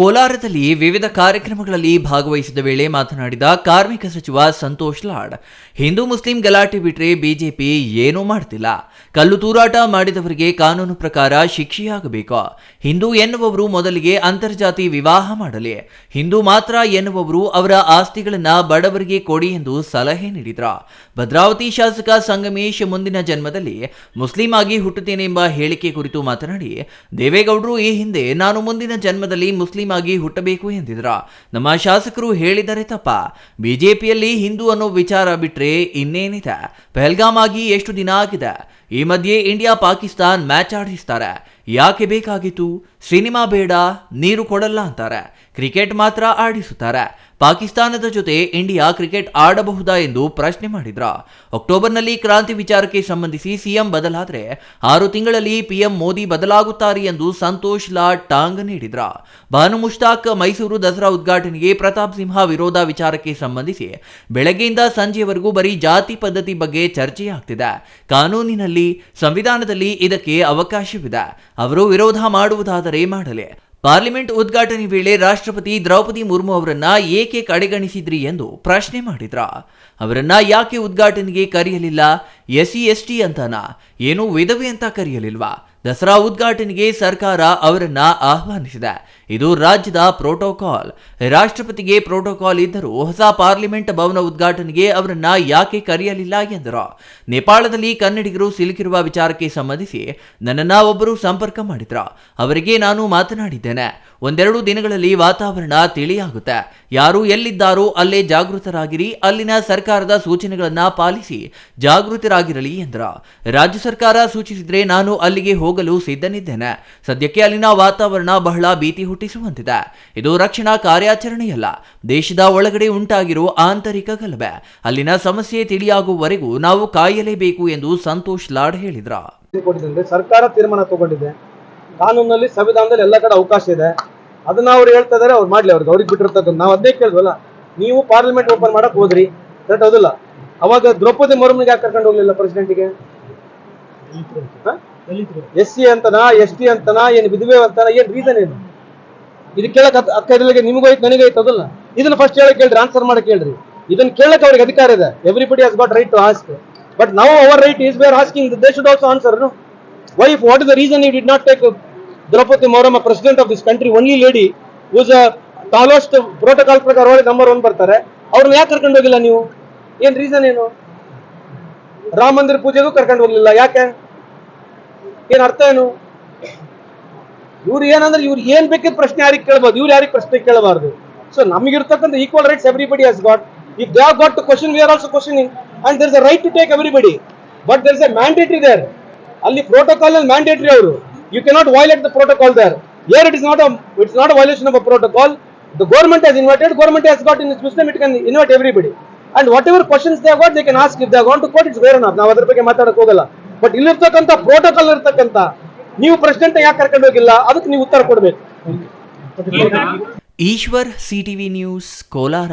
ಕೋಲಾರದಲ್ಲಿ ವಿವಿಧ ಕಾರ್ಯಕ್ರಮಗಳಲ್ಲಿ ಭಾಗವಹಿಸಿದ ವೇಳೆ ಮಾತನಾಡಿದ ಕಾರ್ಮಿಕ ಸಚಿವ ಸಂತೋಷ್ ಲಾಡ್, ಹಿಂದೂ ಮುಸ್ಲಿಂ ಗಲಾಟೆ ಬಿಟ್ರೆ ಬಿಜೆಪಿ ಏನೂ ಮಾಡ್ತಿಲ್ಲ. ಕಲ್ಲು ತೂರಾಟ ಮಾಡಿದವರಿಗೆ ಕಾನೂನು ಪ್ರಕಾರ ಶಿಕ್ಷೆಯಾಗಬೇಕು. ಹಿಂದೂ ಎನ್ನುವವರು ಮೊದಲಿಗೆ ಅಂತರ್ಜಾತಿ ವಿವಾಹ ಮಾಡಲಿ. ಹಿಂದೂ ಮಾತ್ರ ಎನ್ನುವವರು ಅವರ ಆಸ್ತಿಗಳನ್ನ ಬಡವರಿಗೆ ಕೊಡಿ ಎಂದು ಸಲಹೆ ನೀಡಿದ್ರ. ಭದ್ರಾವತಿ ಶಾಸಕ ಸಂಗಮೇಶ್ ಮುಂದಿನ ಜನ್ಮದಲ್ಲಿ ಮುಸ್ಲಿಂ ಆಗಿ ಹುಟ್ಟುತ್ತೇನೆ ಎಂಬ ಹೇಳಿಕೆ ಕುರಿತು ಮಾತನಾಡಿ, ದೇವೇಗೌಡರು ಈ ಹಿಂದೆ ನಾನು ಮುಂದಿನ ಜನ್ಮದಲ್ಲಿ ಮುಸ್ಲಿಂ ಆಗಿ ಹುಟ್ಟಬೇಕು ಎಂದಿದ್ರ. ನಮ್ಮ ಶಾಸಕರು ಹೇಳಿದರೆ ತಪ್ಪ. ಬಿಜೆಪಿಯಲ್ಲಿ ಹಿಂದೂ ಅನ್ನೋ ವಿಚಾರ ಬಿಟ್ರೆ ಇನ್ನೇನಿದೆ? ಪೆಹಲ್ಗಾಮ್ ಆಗಿ ಎಷ್ಟು ದಿನ ಆಗಿದೆ? ಈ ಮಧ್ಯೆ ಇಂಡಿಯಾ ಪಾಕಿಸ್ತಾನ್ ಮ್ಯಾಚ್ ಆಡಿಸ್ತಾರೆ. ಯಾಕೆ ಬೇಕಾಗಿತ್ತು? ಸಿನಿಮಾ ಬೇಡ, ನೀರು ಕೊಡಲ್ಲ ಅಂತಾರೆ. ಕ್ರಿಕೆಟ್ ಮಾತ್ರ ಆಡಿಸುತ್ತಾರೆ. ಪಾಕಿಸ್ತಾನದ ಜೊತೆ ಇಂಡಿಯಾ ಕ್ರಿಕೆಟ್ ಆಡಬಹುದಾ ಎಂದು ಪ್ರಶ್ನೆ ಮಾಡಿದ್ರ. ಅಕ್ಟೋಬರ್ನಲ್ಲಿ ಕ್ರಾಂತಿ ವಿಚಾರಕ್ಕೆ ಸಂಬಂಧಿಸಿ ಸಿಎಂ ಬದಲಾದರೆ ಆರು ತಿಂಗಳಲ್ಲಿ ಪಿಎಂ ಮೋದಿ ಬದಲಾಗುತ್ತಾರೆ ಎಂದು ಸಂತೋಷ್ ಲಾ ಟಾಂಗ್ ನೀಡಿದ್ರ. ಭಾನು ಮುಷ್ತಾಕ್ ಮೈಸೂರು ದಸರಾ ಉದ್ಘಾಟನೆಗೆ ಪ್ರತಾಪ್ ಸಿಂಹ ವಿರೋಧ ವಿಚಾರಕ್ಕೆ ಸಂಬಂಧಿಸಿ ಬೆಳಗ್ಗೆಯಿಂದ ಸಂಜೆವರೆಗೂ ಬರೀ ಜಾತಿ ಪದ್ಧತಿ ಬಗ್ಗೆ ಚರ್ಚೆಯಾಗ್ತಿದೆ. ಕಾನೂನಿನಲ್ಲಿ, ಸಂವಿಧಾನದಲ್ಲಿ ಇದಕ್ಕೆ ಅವಕಾಶವಿದೆ. ಅವರು ವಿರೋಧ ಮಾಡುವುದಾದರೆ ಮಾಡಲಿ. ಪಾರ್ಲಿಮೆಂಟ್ ಉದ್ಘಾಟನೆ ವೇಳೆ ರಾಷ್ಟ್ರಪತಿ ದ್ರೌಪದಿ ಮುರ್ಮು ಅವರನ್ನ ಏಕೆ ಕಡೆಗಣಿಸಿದ್ರಿ ಎಂದು ಪ್ರಶ್ನೆ ಮಾಡಿದ್ರ. ಅವರನ್ನ ಯಾಕೆ ಉದ್ಘಾಟನೆಗೆ ಕರೆಯಲಿಲ್ಲ? ಎಸ್ಸಿ ಎಸ್ಟಿ ಅಂತಾನ? ಏನು ವಿಧವೆ ಅಂತ ಕರೆಯಲಿಲ್ವಾ? ದಸರಾ ಉದ್ಘಾಟನೆಗೆ ಸರ್ಕಾರ ಅವರನ್ನ ಆಹ್ವಾನಿಸಿದೆ. ಇದು ರಾಜ್ಯದ ಪ್ರೋಟೋಕಾಲ್. ರಾಷ್ಟ್ರಪತಿಗೆ ಪ್ರೋಟೋಕಾಲ್ ಇದ್ದರೂ ಹೊಸ ಪಾರ್ಲಿಮೆಂಟ್ ಭವನ ಉದ್ಘಾಟನೆಗೆ ಅವರನ್ನ ಯಾಕೆ ಕರೆಯಲಿಲ್ಲ ಎಂದರು. ನೇಪಾಳದಲ್ಲಿ ಕನ್ನಡಿಗರು ಸಿಲುಕಿರುವ ವಿಚಾರಕ್ಕೆ ಸಂಬಂಧಿಸಿ ನನ್ನನ್ನ ಒಬ್ಬರು ಸಂಪರ್ಕ ಮಾಡಿದ್ರು. ಅವರಿಗೆ ನಾನು ಮಾತನಾಡಿದ್ದೇನೆ. ಒಂದೆರಡು ದಿನಗಳಲ್ಲಿ ವಾತಾವರಣ ತಿಳಿಯಾಗುತ್ತೆ. ಯಾರು ಎಲ್ಲಿದ್ದಾರೋ ಅಲ್ಲೇ ಜಾಗೃತರಾಗಿರಿ, ಅಲ್ಲಿನ ಸರ್ಕಾರದ ಸೂಚನೆಗಳನ್ನ ಪಾಲಿಸಿ, ಜಾಗೃತರಾಗಿರಲಿ ಎಂದ್ರ. ರಾಜ್ಯ ಸರ್ಕಾರ ಸೂಚಿಸಿದ್ರೆ ನಾನು ಅಲ್ಲಿಗೆ ಹೋಗಲು ಸಿದ್ಧನಿದ್ದೇನೆ. ಸದ್ಯಕ್ಕೆ ಅಲ್ಲಿನ ವಾತಾವರಣ ಬಹಳ ಭೀತಿ ಹುಟ್ಟಿಸುವಂತಿದೆ. ಇದು ರಕ್ಷಣಾ ಕಾರ್ಯಾಚರಣೆಯಲ್ಲ. ದೇಶದ ಒಳಗಡೆ ಉಂಟಾಗಿರುವ ಆಂತರಿಕ ಗಲಭೆ. ಅಲ್ಲಿನ ಸಮಸ್ಯೆ ತಿಳಿಯಾಗುವವರೆಗೂ ನಾವು ಕಾಯಲೇಬೇಕು ಎಂದು ಸಂತೋಷ್ ಲಾಡ್ ಹೇಳಿದ್ರ. ಸರ್ಕಾರ ತೀರ್ಮಾನ ತಗೊಂಡಿದೆ. ಕಾನೂನಲ್ಲಿ ಸಂವಿಧಾನದಲ್ಲಿ ಎಲ್ಲ ಕಡೆ ಅವಕಾಶ ಇದೆ. ಅದನ್ನ ಅವ್ರು ಹೇಳ್ತಾ ಇದಾರೆ, ಅವ್ರು ಮಾಡ್ಲಿ ಅವ್ರಿಗೆ. ಅವ್ರಿಗೆ ಬಿಟ್ಟಿರ್ತಕ್ಕಂಥ ನಾವು ಅದೇ ಕೇಳಿದ್ವಲ್ಲ? ನೀವು ಪಾರ್ಲಿಮೆಂಟ್ ಓಪನ್ ಮಾಡಕ್ ಹೋದ್ರಿ. ಕರೆಕ್ಟ್ ಹೌದಿಲ್ಲ? ಅವಾಗ ದ್ರೌಪದಿ ಮುರ್ಮುನಿಗೆ ಯಾಕೆ ಕರ್ಕೊಂಡು ಹೋಗ್ಲಿಲ್ಲ ಪ್ರೆಸಿಡೆಂಟ್ಗೆ ಎಸ್ ಸಿ ಅಂತನಾ, ಎಸ್ ಟಿ ಅಂತನಾ, ಏನ್ ವಿಧವೆ ಅಂತನ, ಏನ್ ರೀಸನ್ ಏನು? ಇದು ಕೇಳಕ್ ಅಕ್ಕ- ಇದ್ರಿಗೆ ನಿಮಗೋಯ್ತು ನನಗೈತು ಅದಲ್ಲ ಇದನ್ನ ಫಸ್ಟ್ ಹೇಳಕ್ ಕೇಳ್ರಿ ಆನ್ಸರ್ ಮಾಡಕ್ ಕೇಳ್ರಿ. ಇದನ್ನ ಕೇಳಕ್ ಅವ್ರಿಗೆ ಅಧಿಕಾರ ಇದೆ. Everybody has got right to ask but ನಾವು our right is we're asking they should also answer no why what is the reason he did not take uh, Draupadi Murum, a president of this country, only lady who's a tallest protocol ಪ್ರಕಾರ ಒಳಗೆ number one ಬರ್ತಾರೆ. ಅವ್ರನ್ನ ಯಾಕೆ ಕರ್ಕೊಂಡು ಹೋಗಿಲ್ಲ ನೀವು? ಏನ್ reason ಏನು? ರಾಮ ಮಂದಿರ ಪೂಜೆಗೂ ಕರ್ಕೊಂಡು ಹೋಗ್ಲಿಲ್ಲ ಯಾಕೆ? ಏನ್ ಅರ್ಥ ಏನು? ಇವ್ರು ಏನಂದ್ರೆ ಇವ್ರು ಏನ್ ಬೇಕಿದ್ ಪ್ರಶ್ನೆ ಯಾರಿಗೆ ಕೇಳ್ಬೋದು ಇವ್ರು ಯಾರಿಗೆ ಪ್ರಶ್ನೆ ಕೇಳಬಾರ್ದು? So ನಮಗಿರ್ತಕ್ಕಂಥ equal rights everybody has got if they got to question we are also questioning and there is a right to take everybody but there is a mandatory there ಅಲ್ಲಿ ಪ್ರೋಟೋಕಾಲ್ ಅಲ್ಲಿ ಮ್ಯಾಂಡೇಟರಿ ಅವರು. You cannot violate the protocol there are it is not it's not violation of a protocol the government has invited government has got in system it can invite everybody and whatever questions they got they can ask if they to quote it's where ನಾವು ಅದ್ರ ಬಗ್ಗೆ ಮಾತಾಡಕ್ ಹೋಗಲ್ಲ. But ಇಲ್ಲಿರ್ತಕ್ಕಂಥ protocol ಇರ್ತಕ್ಕಂಥ, ನೀವು president ಯಾಕೆ ಕರ್ಕೊಂಡು ಹೋಗಿಲ್ಲ? ಅದಕ್ಕೆ ನೀವು ಉತ್ತರ ಕೊಡಬೇಕು. Ishwar CTV news Kolar.